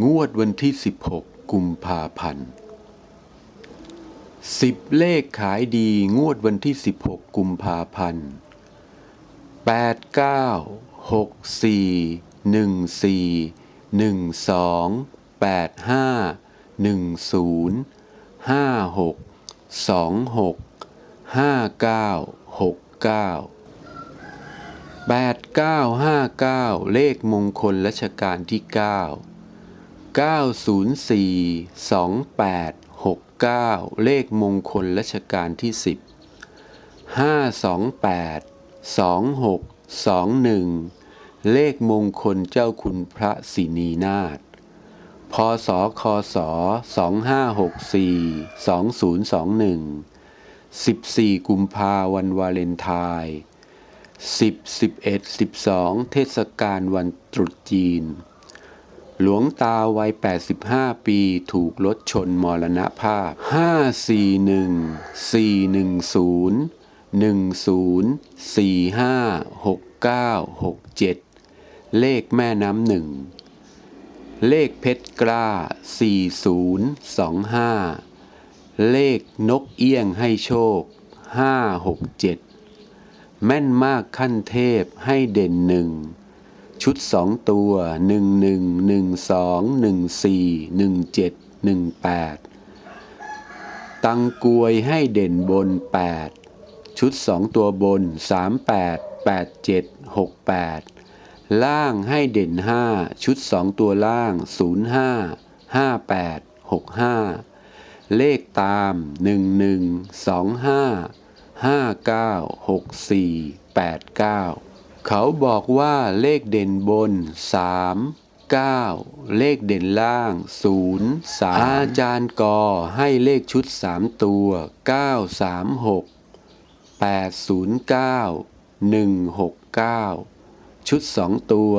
งวดวันที่ 16 กุมภาพันธ์สิบเลขขายดีงวดวันที่ 16 กุมภาพันธ์8 9 6 4 1 4 1 2 8 5 1 0 5 6 2 6 5 9 6 9 8959 เลขมงคลรัชกาลที่ 9 904 2869 เลขมงคลรัชกาลที่ 10 528 2621 เลขมงคลเจ้าคุณพระศินีนาถพศคศ 2564 2021 14 กุมภาวันวาเลนไทน์10 11 12 เทศกาลวันตรุษจีน หลวงตาวัย 85 ปีถูกรถชนมรณภาพ 541 410 10 45 69 67 เลขแม่น้ำหนึ่ง เลขเพชรกล้า 4025 เลขนกเอี้ยงให้โชค 567 แม่นมากขั้นเทพให้เด่นหนึ่ง ชุดสองตัวหนึ่งหนึ่งหนึ่งสองหนึ่งสี่หนึ่งเจ็ดหนึ่งแปดตังกวยให้เด่นบนแปดชุดสองตัวบนสามแปดแปดเจ็ดหกแปดล่างให้เด่นห้าชุดสองตัวล่างศูนย์ห้าห้าแปดหกห้าเลขตามหนึ่งหนึ่งสองห้าห้าเก้าหกสี่แปดเก้า เขาบอกว่าเลขเด่นบน 3 9 เลขเด่นล่าง 0 3 อาจารย์กอให้เลขชุด 3 ตัว 936 809 169 ชุด 2 ตัว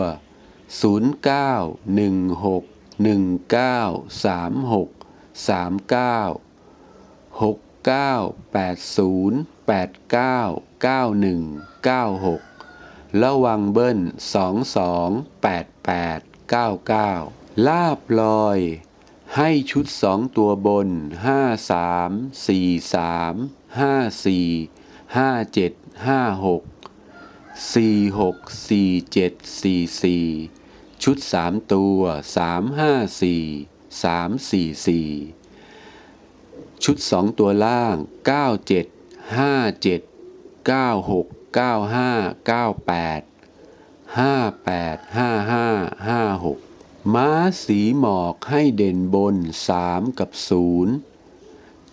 0916 1936 39 6980 89 91 96 ระวังเบิ้ลสองสองแปดแปดเก้าเก้าลาบลอย ให้ชุดสองตัวบนห้าสามสี่สามห้าสี่ห้าเจ็ดห้าหกสี่หกสี่เจ็ดสี่สี่ชุดสามตัวสามห้าสี่สามสี่สี่ชุดสองตัวล่างเก้า เจ็ดห้าเจ็ดเก้าห้าเก้าแปดห้าแปดห้าห้าห้าหกม้าสีหมอกให้เด่นบนสามกับศูนย์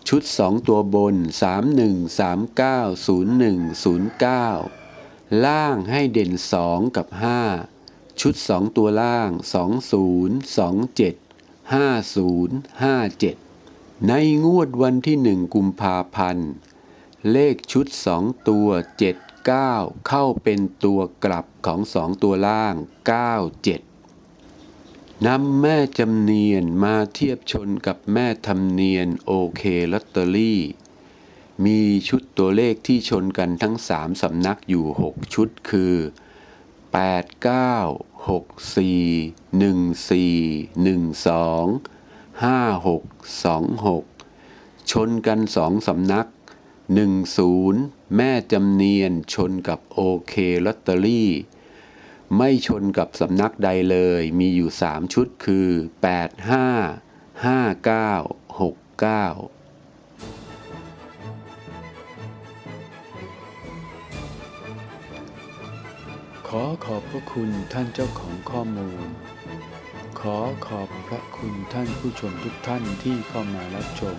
ชุดสองตัวบนสามหนึ่งสามเก้าศูนย์หนึ่งศูนย์เก้าล่างให้เด่นสองกับห้าชุดสองตัวล่างสองศูนย์สองเจ็ดห้าศูนย์ห้าเจ็ดในงวดวันที่หนึ่งกุมภาพันธ์ เลขชุดสองตัว เจ็ดเก้าเข้าเป็นตัวกลับของสองตัวล่างเก้าเจ็ดนำแม่จำเนียนมาเทียบชนกับแม่ทำเนียนโอเคลอตเตอรี่ มีชุดตัวเลขที่ชนกันทั้งสามสำนักอยู่หกชุดคือ 8 9 6 4 1 4 1 2 5 6 2 6 ชนกันสองสำนัก 10แม่จำเนียนชนกับโอเคลอตเตอรี่ ไม่ชนกับสำนักใดเลย มีอยู่ 3 ชุดคือ 8 5 5 9 6 9ขอขอบพระคุณท่านเจ้าของข้อมูล ขอขอบพระคุณท่านผู้ชมทุกท่านที่เข้ามารับชม